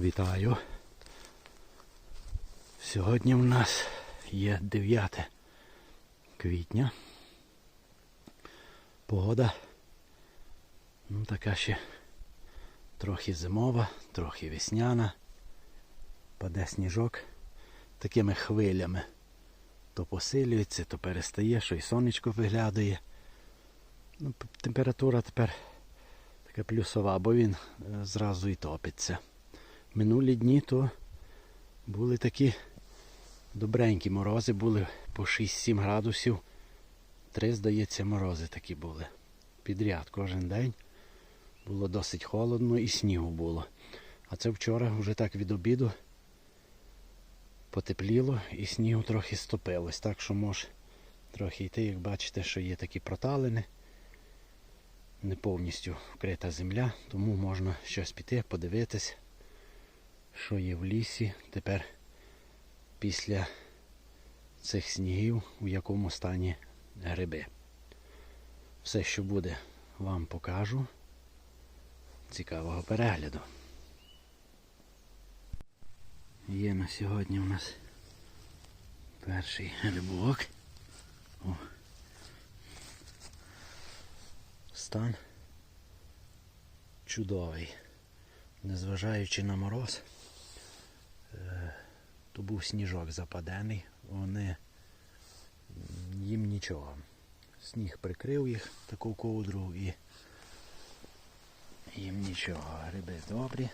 Вітаю. Сьогодні в нас є 9 квітня. Погода ну, така ще трохи зимова, трохи весняна. Паде сніжок такими хвилями. То посилюється, то перестає, що й сонечко виглядає. Ну, температура тепер така плюсова, бо він е, зразу і топиться. Минулі дні то були такі добренькі морози, були по 6-7 градусів. Три, здається, морози такі були. Підряд кожен день. Було досить холодно і снігу було. А це вчора вже так від обіду потепліло і снігу трохи стопилось. Так що може трохи йти, як бачите, що є такі проталини. Не повністю вкрита земля, тому можна щось піти, подивитись, що є в лісі тепер після цих снігів, у якому стані гриби. Все, що буде, вам покажу. Цікавого перегляду. Є на сьогодні у нас перший грибок. О. Стан чудовий. Незважаючи на мороз, то був сніжок западений, вони їм нічого. Сніг прикрив їх таку ковдру і їм нічого. Гриби добрі.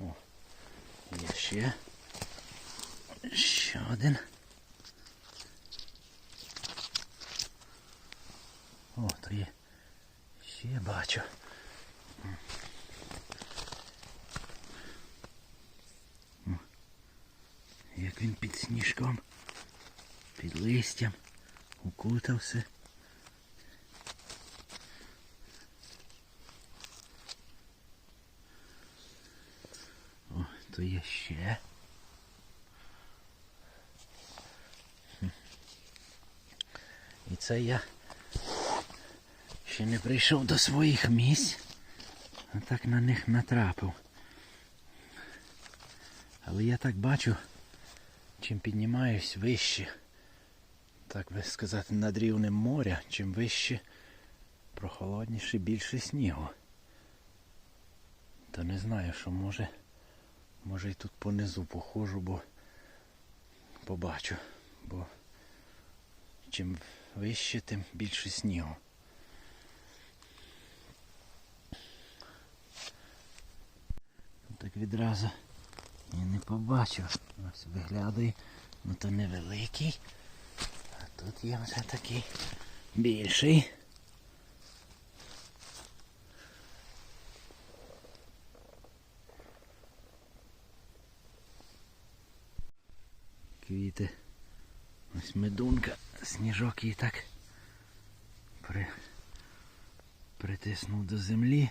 О, є ще. Ще один. О, то є. Ще бачу. Як він під сніжком, під листям, укутався. О, то є ще. І це я ще не прийшов до своїх місць, а так на них натрапив. Але я так бачу, чим піднімаюсь вище, так би сказати, над рівнем моря, чим вище, прохолодніше, більше снігу. То не знаю, що може, може і тут понизу похожу, бо побачу, бо чим вище, тим більше снігу. Так відразу я не побачив. Ось виглядає, ну то невеликий. А тут є вже такий більший. Квіти. Ось медунка, сніжок її так при... притиснув до землі.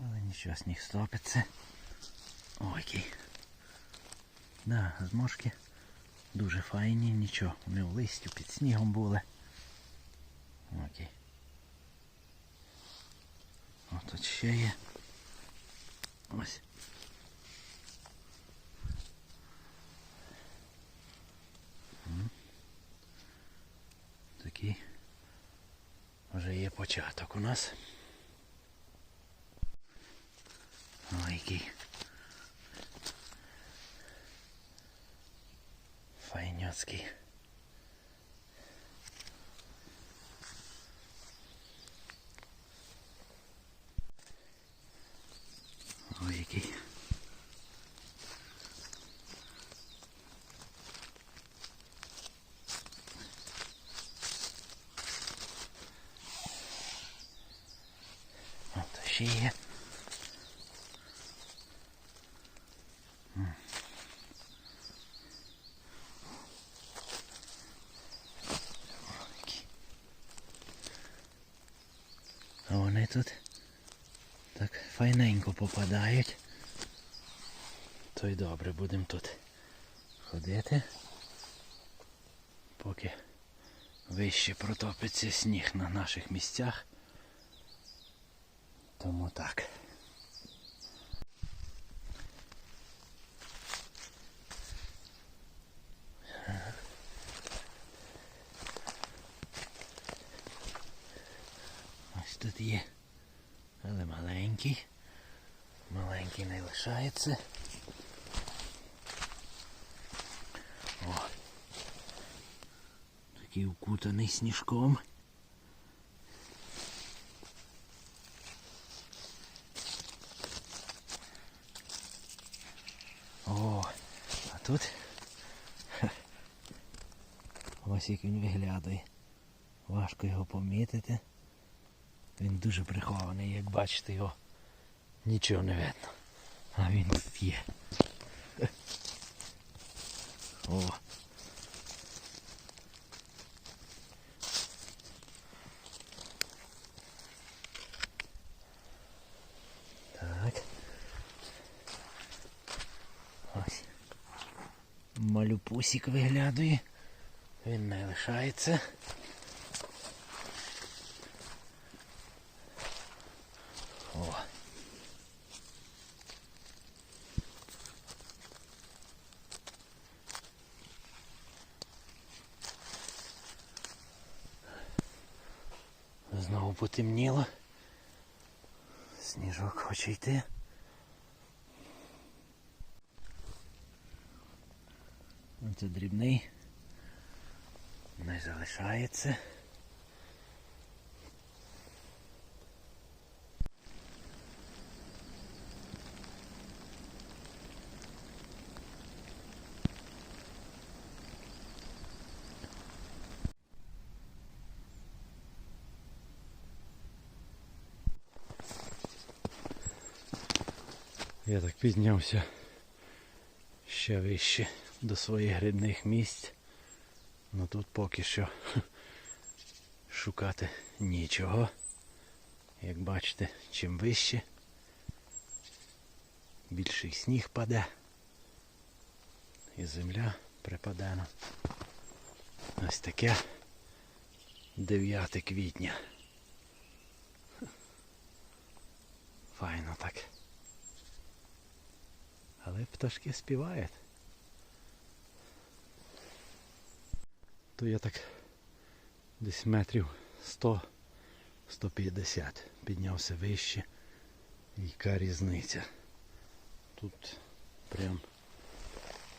Але нічого, сніг стопиться. Ой, який. Да, зможки дуже файні, нічого. Вони в листю під снігом були. Окей. О, тут ще є. Ось. Такий вже є початок у нас. Ой, який. Файняцький. тут так файненько попадають. То й добре, будемо тут ходити. Поки вище протопиться сніг на наших місцях. Тому так. Ось тут є але маленький. Маленький не лишається. О. Такий укутаний сніжком. О, а тут ось як він виглядає. Важко його помітити. Він дуже прихований, як бачите його. Нічого не видно. А він тут є. О. Так. Ось. Малюпусик виглядає. Він не лишається. О. Знову потемніло. Сніжок хоче йти. Це дрібний. Не залишається. Я так піднявся ще вище до своїх грибних місць. Ну тут поки що шукати нічого. Як бачите, чим вище, більший сніг паде. І земля припадена. Ось таке 9 квітня. Файно так. Але пташки співають. То я так десь метрів 100-150 піднявся вище. Яка різниця? Тут прям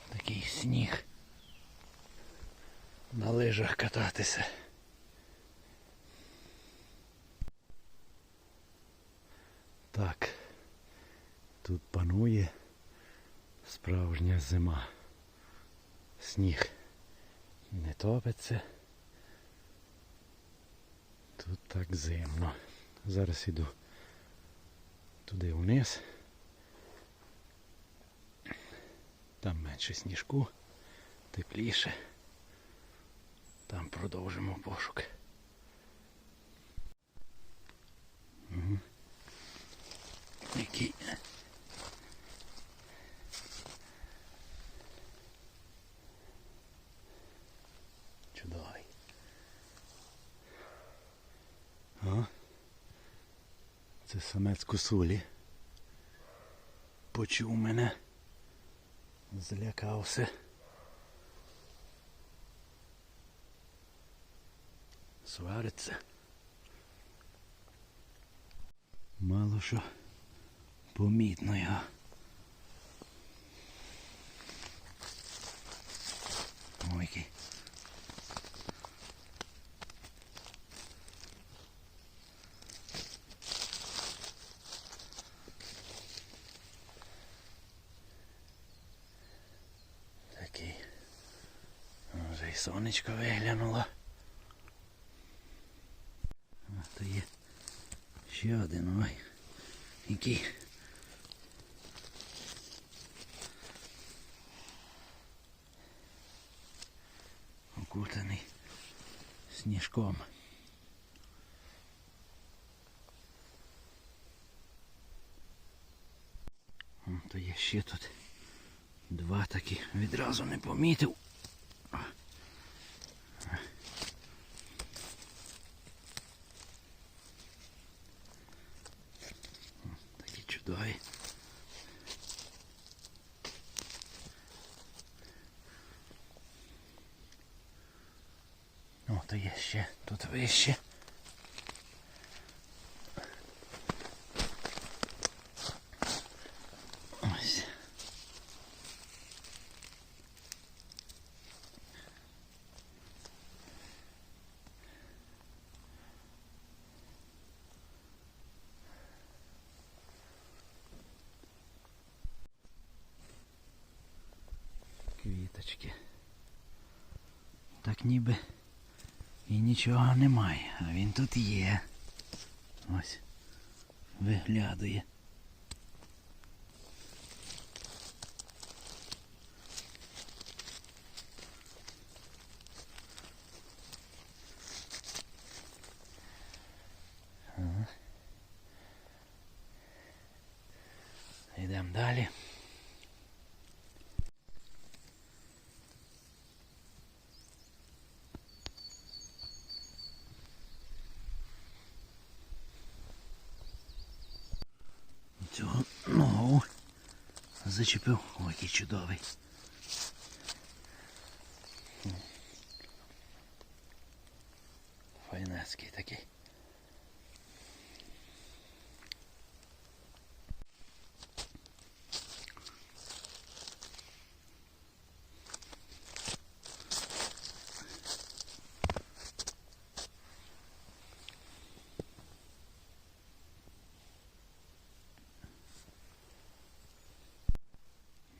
такий сніг. На лижах кататися. Так, тут панує справжня зима. Сніг не топиться. Тут так зимно. Зараз іду туди вниз. Там менше сніжку, тепліше. Там продовжимо пошук. Угу. Який чудовий. О, це самець косулі. Почув мене. Злякався. Свариться. Мало що помітно його. Ой, який. Такий. Вже й сонечко виглянуло. А, то є ще один, ой. Який. Окутаний сніжком. То є ще тут два такі відразу не помітив. О, Чудові. О, то є ще тут вище. Квіточки. Так ніби і нічого немає, а він тут є. Ось. Виглядує. Ага. Йдемо далі. Цього ногу зачепив. Ой, який чудовий. Файнецький такий.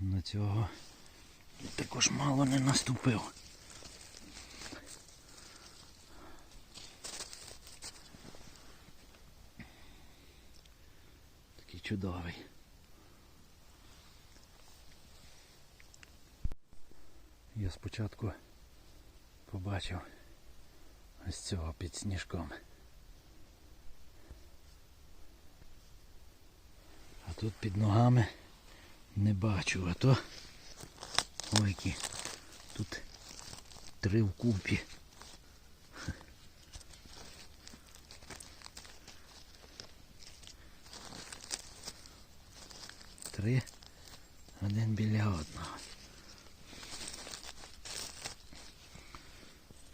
На цього також не наступив. Такий чудовий. Я спочатку побачив ось цього під сніжком. А тут під ногами не бачу, а то ой які тут три вкупі. Три один біля одного.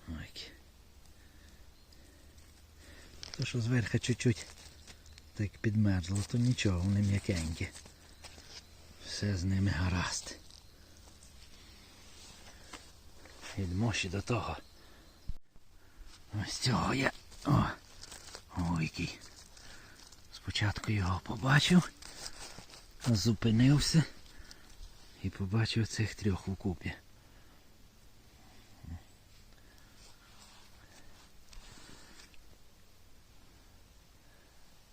Ой. То що зверху чуть-чуть так підмерзло, то нічого, вони м'якенькі. Все з ними гаразд. Йдемо ще до того. Ось цього я. О! Ой, який. Спочатку його побачив, зупинився і побачив цих трьох у купі.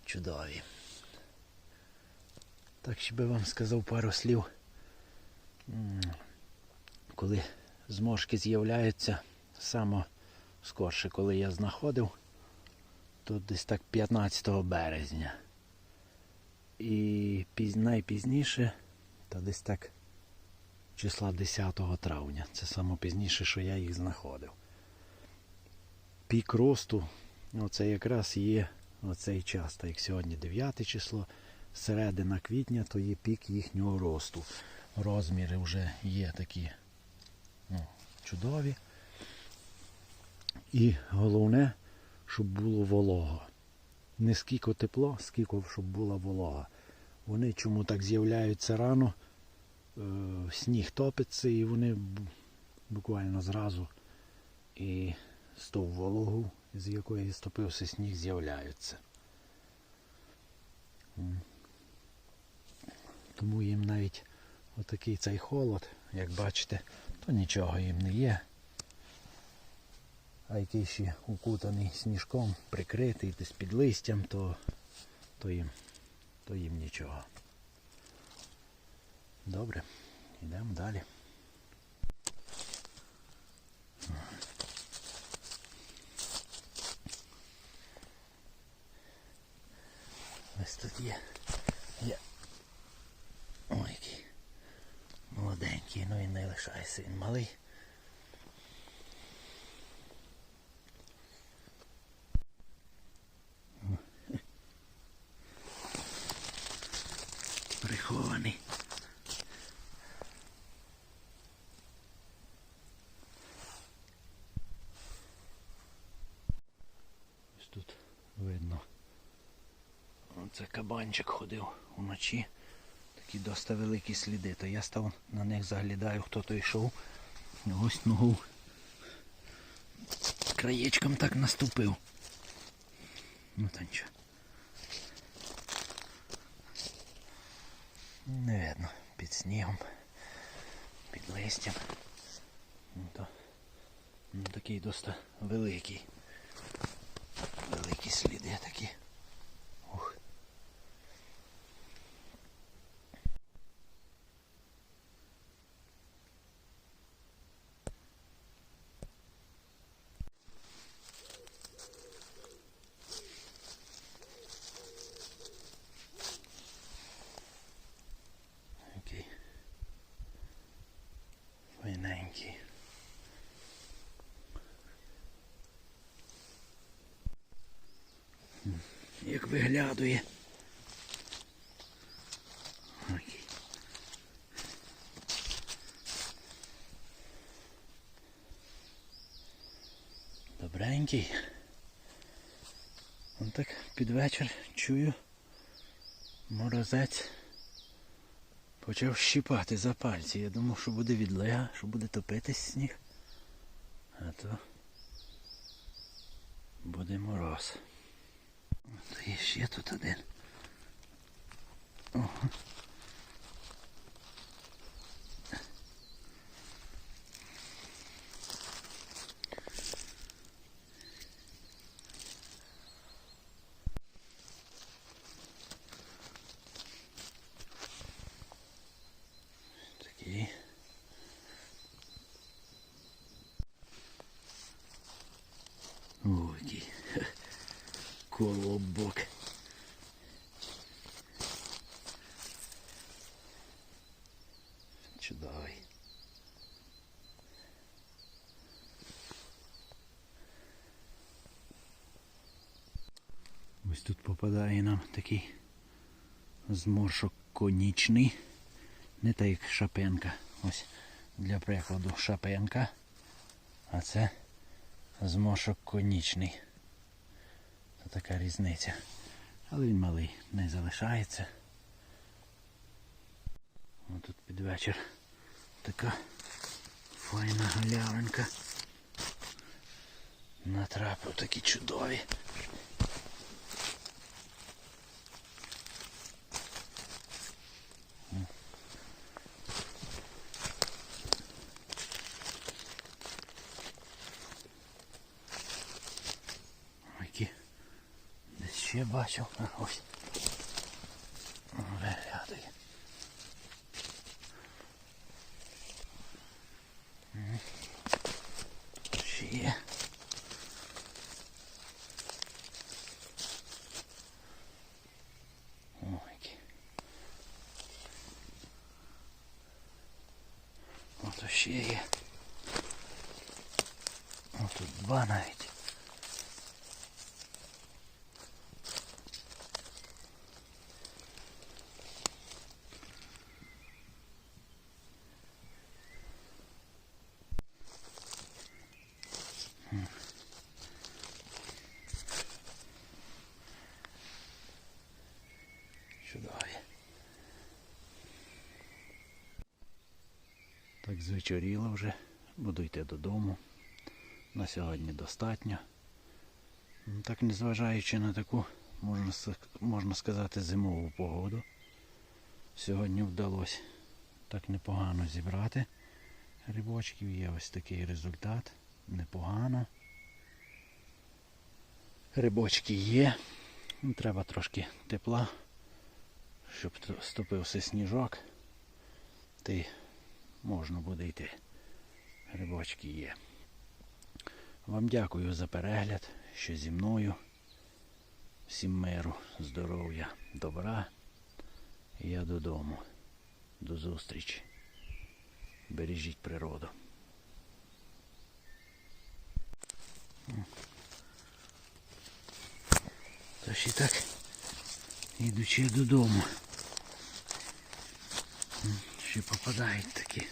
Чудові. Так ще би вам сказав пару слів. Коли зморшки з'являються саме скорше, коли я знаходив, то десь так 15 березня. І піз- найпізніше, то десь так числа 10 травня. Це саме пізніше, що я їх знаходив. Пік росту, оце якраз є оцей час, так як сьогодні 9 число середина квітня, то є пік їхнього росту. Розміри вже є такі ну, чудові. І головне, щоб було волого. Не скільки тепло, скільки щоб була волога. Вони чому так з'являються рано, е, сніг топиться і вони буквально зразу і з ту вологу, з якої стопився сніг, з'являються. Тому їм навіть отакий цей холод, як бачите, то нічого їм не є. А який ще укутаний сніжком, прикритий десь під листям, то, то, їм, то їм нічого. Добре, йдемо далі. Ось тут є. є. Ой, який ну і не лишайся, він малий. Прихований. Ось тут видно. Це кабанчик ходив вночі. Такі досить великі сліди. То я став на них заглядаю, хто то йшов. Ось ногу краєчком так наступив. Ну та нічого. Не видно під снігом, під листям. Ну, то, ну, такий досить великий. Великі сліди такі. Ух. Окей. Файненький. М, Як виглядує. Добренький. Он так під вечір чую. Морозець почав щіпати за пальці. Я думав, що буде відлега, що буде топитись сніг. А то буде мороз. Є ще тут один. Ого. Такий. Ой, який колобок. Чудовий. Ось тут попадає нам такий зморшок конічний. Не так як шапенка. Ось для прикладу шапенка. А це зморшок конічний. Така різниця. Але він малий, не залишається. Ось тут під вечір така файна галявинка. Натрапив такі чудові. Які десь ще бачив. А, ось. Виглядає. Мгм. Ще є. О, які. Ото ще є. О, тут два навіть. Чудові. Так звечоріло вже. Буду йти додому. На сьогодні достатньо. Ну, Так незважаючи на таку, можна, сказати, зимову погоду. Сьогодні вдалося так непогано зібрати грибочків. Є ось такий результат. Непогано. Грибочки є. Треба трошки тепла, щоб ступився сніжок. Й можна буде йти. Грибочки є. Вам дякую за перегляд, що зі мною. Всім миру, здоров'я, добра. Я додому. До зустрічі. Бережіть природу. Тож і так, ідучи додому. Ще попадають такі